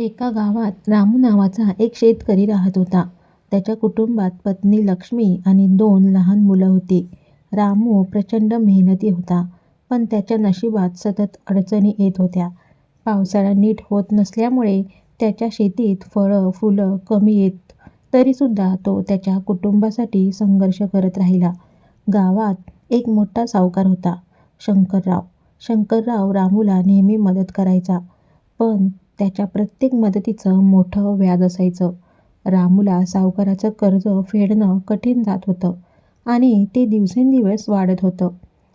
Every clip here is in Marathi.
एका गावात रामू नावाचा एक शेतकरी राहत होता. त्याच्या कुटुंबात पत्नी लक्ष्मी आणि दोन लहान मुलं होती. रामू प्रचंड मेहनती होता, पण त्याच्या नशिबात सतत अडचणी येत होत्या. पावसाळा नीट होत नसल्यामुळे त्याच्या शेतीत फळं, फुलं कमी येत. तरीसुद्धा तो त्याच्या कुटुंबासाठी संघर्ष करत राहिला. गावात एक मोठा सावकार होता, शंकरराव. शंकरराव रामूला नेहमी मदत करायचा, पण त्याच्या प्रत्येक मदतीचं मोठं व्याज असायचं. रामूला सावकाराचं कर्ज फेडणं कठीण जात होतं आणि ते दिवसेंदिवस वाढत होतं.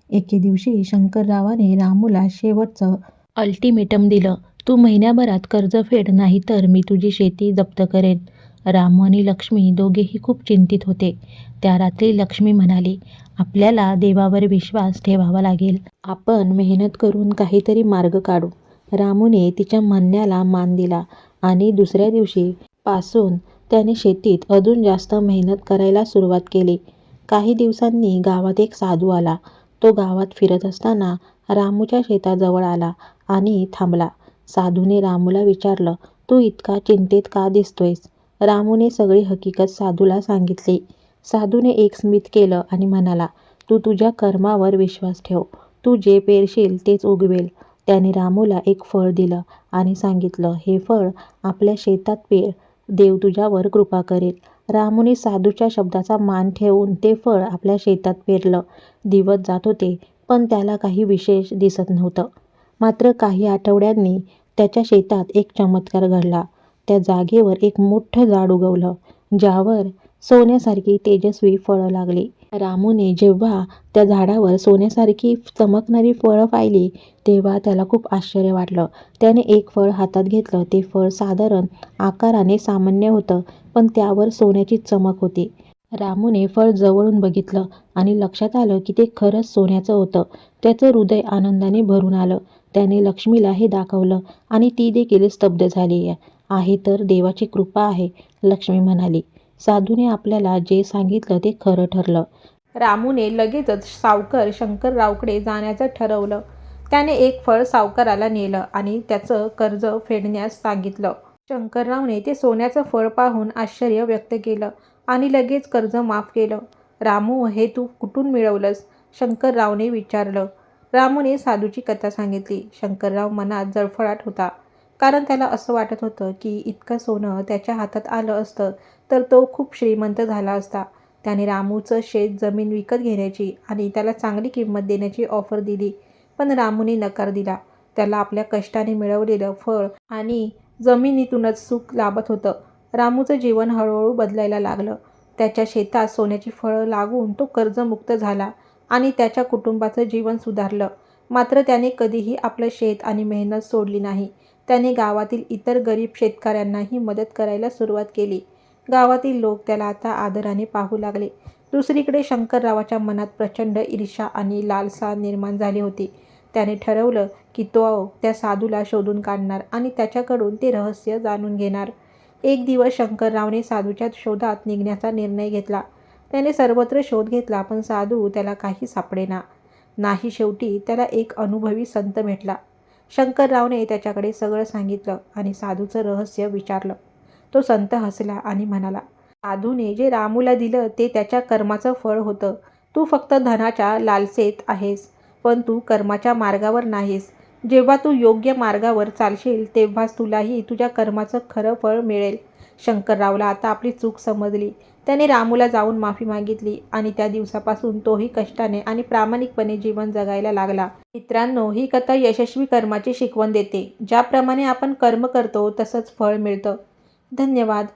एके दिवशी शंकररावाने रामूला शेवटचं अल्टिमेटम दिलं, तू महिन्याभरात कर्ज फेड नाहीतर मी तुझी शेती जप्त करेन. रामू आणि लक्ष्मी दोघेही खूप चिंतित होते. त्या रात्री लक्ष्मी म्हणाली, आपल्याला देवावर विश्वास ठेवावा लागेल. आपण मेहनत करून काहीतरी मार्ग काढू. रामूने तिच्या म्हणण्याला मान दिला आणि दुसऱ्या दिवशी पासून त्याने शेतीत अजून जास्त मेहनत करायला सुरुवात केली. काही दिवसांनी गावात एक साधू आला. तो गावात फिरत असताना रामूच्या शेताजवळ आला आणि थांबला. साधूने रामूला विचारलं, तू इतका चिंतेत का दिसतोयस? रामूने सगळी हकीकत साधूला सांगितली. साधूने एक स्मित केलं आणि म्हणाला, तू तुझ्या कर्मावर विश्वास ठेव. तू जे पेरशील तेच उगवेल. त्याने रामूला एक फळ दिलं आणि सांगितलं, हे फळ आपल्या शेतात पेर, देव तुझ्यावर कृपा करेल. रामूने साधूच्या शब्दाचा मान ठेवून ते फळ आपल्या शेतात पेरलं. दिवस जात होते, पण त्याला काही विशेष दिसत नव्हतं. मात्र काही आठवड्यांनी त्याच्या शेतात एक चमत्कार घडला. त्या जागेवर एक मोठं झाड उगवलं, ज्यावर सोन्यासारखी तेजस्वी फळं लागली. रामूने जेव्हा त्या झाडावर सोन्यासारखी चमकणारी फळं पाहिली, तेव्हा त्याला खूप आश्चर्य वाटलं. त्याने एक फळ हातात घेतलं. ते फळ साधारण आकाराने सामान्य होतं, पण त्यावर सोन्याची चमक होती. रामूने फळ जवळून बघितलं आणि लक्षात आलं की ते खरंच सोन्याचं होतं. त्याचं हृदय आनंदाने भरून आलं. त्याने लक्ष्मीला हे दाखवलं आणि ती देखील स्तब्ध झाली. आहे तर देवाची कृपा आहे, लक्ष्मी म्हणाली. साधूने आपल्याला जे सांगितलं ते खरं ठरलं. रामूने लगेचच सावकार शंकररावकडे जाण्याचं ठरवलं. त्याने एक फळ सावकाराला नेलं आणि त्याचं कर्ज फेडण्यास सांगितलं. शंकररावने ते सोन्याचं फळ पाहून आश्चर्य व्यक्त केलं आणि लगेच कर्ज माफ केलं. रामू, हे तू कुठून मिळवलंस? शंकररावने विचारलं. रामूने साधूची कथा सांगितली. शंकरराव मनात जळफळाट होता, कारण त्याला असं वाटत होतं की इतकं सोनं त्याच्या हातात आलं असतं तर तो खूप श्रीमंत झाला असता. त्याने रामूचं शेत जमीन विकत घेण्याची आणि त्याला चांगली किंमत देण्याची ऑफर दिली, पण रामूने नकार दिला. त्याला आपल्या कष्टाने मिळवलेलं फळ आणि जमिनीतूनच सुख लाभत होतं. रामूचं जीवन हळूहळू बदलायला लागलं. त्याच्या शेतात सोन्याची फळं लागून तो कर्जमुक्त झाला आणि त्याच्या कुटुंबाचं जीवन सुधारलं. मात्र त्याने कधीही आपलं शेत आणि मेहनत सोडली नाही. त्याने गावातील इतर गरीब शेतकऱ्यांनाही मदत करायला सुरुवात केली. गावातील लोक त्याला आता आदराने पाहू लागले. दुसरीकडे शंकररावाच्या मनात प्रचंड ईर्ष्या आणि लालसा निर्माण झाली होती. त्याने ठरवलं की तो त्या साधूला शोधून काढणार आणि त्याच्याकडून ते रहस्य जाणून घेणार. एक दिवस शंकररावने साधूच्या शोधात निघण्याचा निर्णय घेतला. त्याने सर्वत्र शोध घेतला, पण साधू त्याला काही सापडेना. नाही शेवटी त्याला एक अनुभवी संत भेटला. शंकररावने त्याच्याकडे सगळं सांगितलं आणि साधूचं रहस्य विचारलं. तो संत हसला आणि म्हणाला, साधूने जे रामूला दिलं ते त्याच्या कर्माचं फळ होतं. तू फक्त धनाच्या लालसेत आहेस, पण तू कर्माच्या मार्गावर नाहीस. जेव्हा तू योग्य मार्गावर चालशील तेव्हाच तुलाही तुझ्या कर्माचं खरं फळ मिळेल. शंकररावला आता आपली चूक समजली. त्याने रामूला जाऊन माफी मागितली आणि त्या दिवसापासून तोही कष्टाने आणि प्रामाणिकपणे जीवन जगायला लागला. मित्रांनो, ही कथा यशस्वी कर्माची शिकवण देते. ज्याप्रमाणे आपण कर्म करतो तसंच फळ मिळतं. धन्यवाद.